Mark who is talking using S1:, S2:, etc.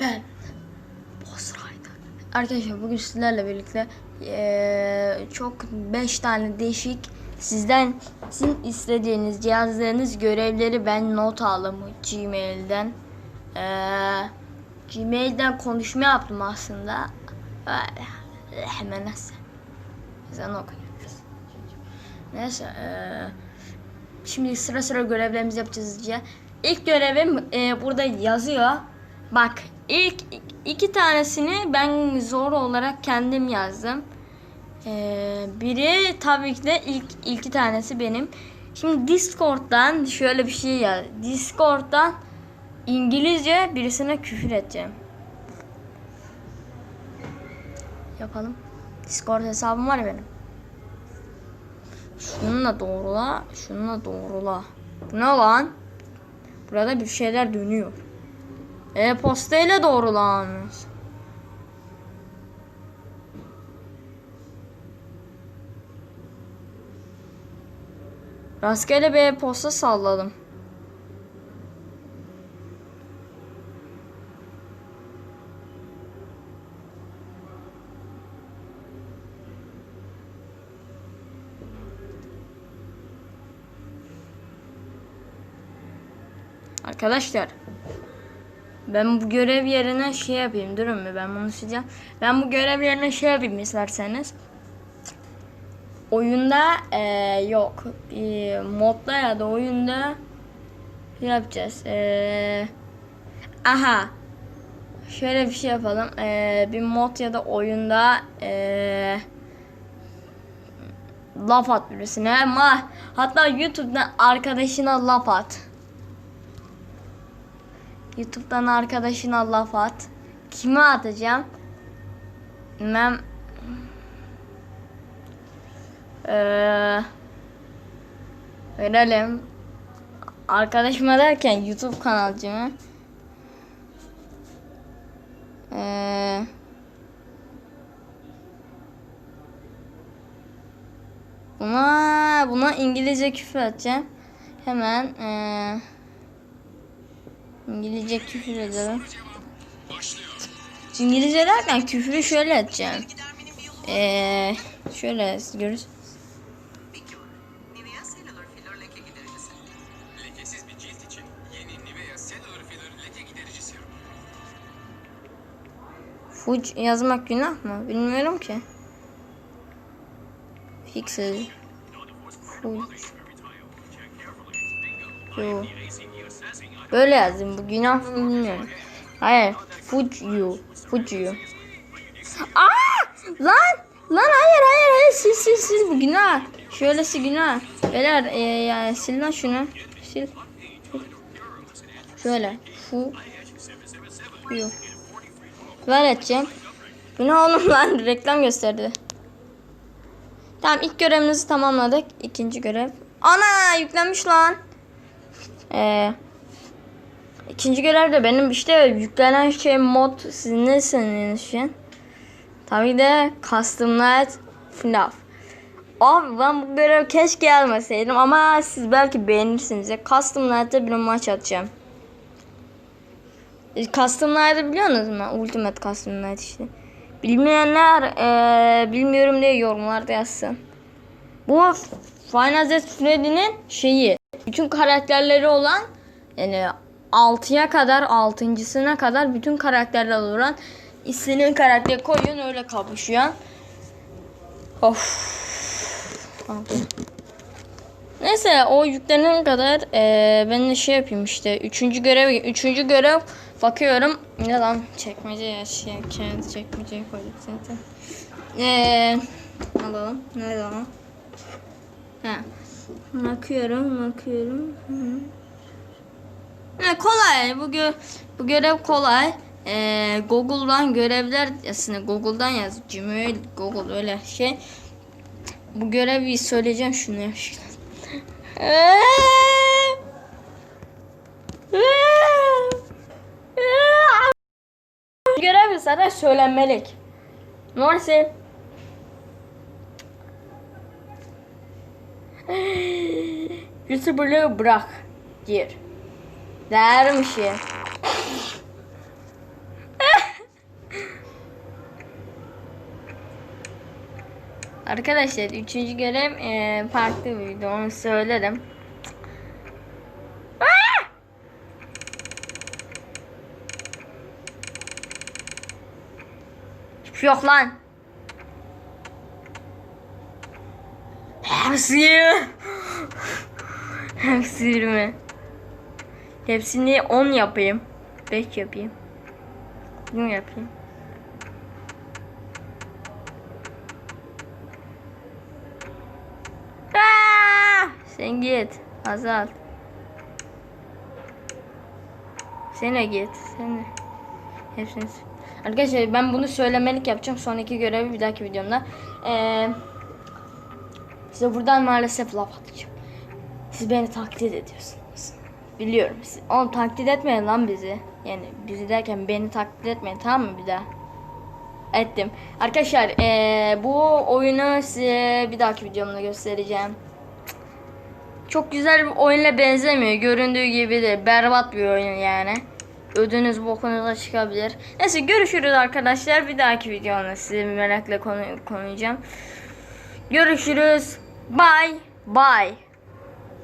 S1: Ben Rider. Arkadaşlar bugün sizlerle birlikte eee, çok 5 tane değişik sizden sizin istediğiniz cihazlarınız görevleri ben not aldım Gmail'den. Eee, Gmail'den konuşma yaptım aslında. Hemen nasıl? Sen okuyoruz. Neyse. eee, Şimdi sıra sıra görevlerimizi yapacağız diye. İlk görevim e, burada yazıyor. Bak ilk iki tanesini ben zor olarak kendim yazdım. E, biri tabii ki de ilk iki tanesi benim. Şimdi Discord'dan şöyle bir şey yaz. Discord'dan İngilizce birisine küfür edeceğim. Yapalım. Discord hesabım var ya benim. Şununla doğrula, şununla doğrula. Bu ne lan? Burada bir şeyler dönüyor. E-posta ile doğrulan. Rastgele bir e-posta salladım. Arkadaşlar ben bu görev yerine şey yapayım durun mu ben bunu sileceğim. Ben bu görev yerine şey yapayım isterseniz. Oyunda eee, yok bir modda ya da oyunda yapacağız. Eee, aha şöyle bir şey yapalım. Eee, bir mod ya da oyunda eee laf at birisine ama hatta YouTube'dan arkadaşına laf at. YouTube'dan arkadaşına laf at. Kime atacağım? Ben ee, verelim. Arkadaşıma derken YouTube kanalcımı. Ee, buna buna İngilizce küfür edeceğim. Hemen ee, İngilizce küfür edelim. İngilizce derken küfürü şöyle edeceğim. Ee, şöyle görürüz. Fuj yazmak günah mı? Bilmiyorum ki. Fixes. Fuj. Yo. Böyle yazdım. Bu günah bilmiyorum. Hayır. Fuju. Fuju. Aa! Lan! Lan hayır hayır hayır sil sil sil bu günah. Şöylesi günah. Beyler e, yani sil lan şunu. Sil. Şöyle. Fu. Yu. Ver edeceğim. Bu oğlum lan reklam gösterdi. Tamam ilk görevimizi tamamladık. İkinci görev. Ana yüklenmiş lan. Ee, ikinci görev de benim işte yüklenen şey mod sizin ne sanıyorsunuz için? Tabii de Custom Night FNAF. Abi ben bu görev keşke gelmeseydim ama siz belki beğenirsiniz. ya. Custom Night'ta bir maç atacağım. E, Custom Night'ı biliyorsunuz mu? Ultimate Custom Night işte. Bilmeyenler eee, bilmiyorum diye yorumlarda yazsın. Bu Final Fantasy Freddy'nin şeyi. Bütün karakterleri olan yani 6'ya kadar 6.sına kadar bütün karakterler olan istediğin karakteri koyuyorsun öyle kapışıyorsun. Of. Neyse o yüklenene kadar eee ben de şey yapayım işte. Üçüncü görev, üçüncü görev bakıyorum. Ne lan çekmece ya şey kendi çekmeceye koyduk zaten. Eee alalım. Nerede o? Ha. Bakıyorum, bakıyorum. Hı -hı. Ha, kolay. Bu, gö bu görev kolay. Ee, Google'dan görevler aslında Google'dan yaz. Gmail, Google öyle şey. Bu görevi söyleyeceğim şunu. Görev zaten söylenmelik. Neyse. YouTuber'lığı bırak. Gir. Dermişim. Arkadaşlar üçüncü görev e, farklı bir onu söylerim. Ah! Hiçbir şey yok lan. Hepsi. Hepsi mi? Hepsini 10 yapayım. 5 yapayım. Bunu yapayım. Aa! Sen git. Azalt. Sen de git. Sen de. Hepsini. Arkadaşlar ben bunu söylemelik yapacağım. Sonraki görevi bir dahaki videomda. Ee, size buradan maalesef laf atacağım. Siz beni taklit ediyorsunuz. Biliyorum. Siz, oğlum taklit etmeyin lan bizi. Yani bizi derken beni taklit etmeyin tamam mı bir daha? Ettim. Arkadaşlar eee, bu oyunu size bir dahaki videomda göstereceğim. Çok güzel bir oyunla benzemiyor. Göründüğü gibi de berbat bir oyun yani. Ödünüz bokunuza çıkabilir. Neyse görüşürüz arkadaşlar. Bir dahaki videomda size merakla konu konuşacağım. Görüşürüz. Bye. Bye.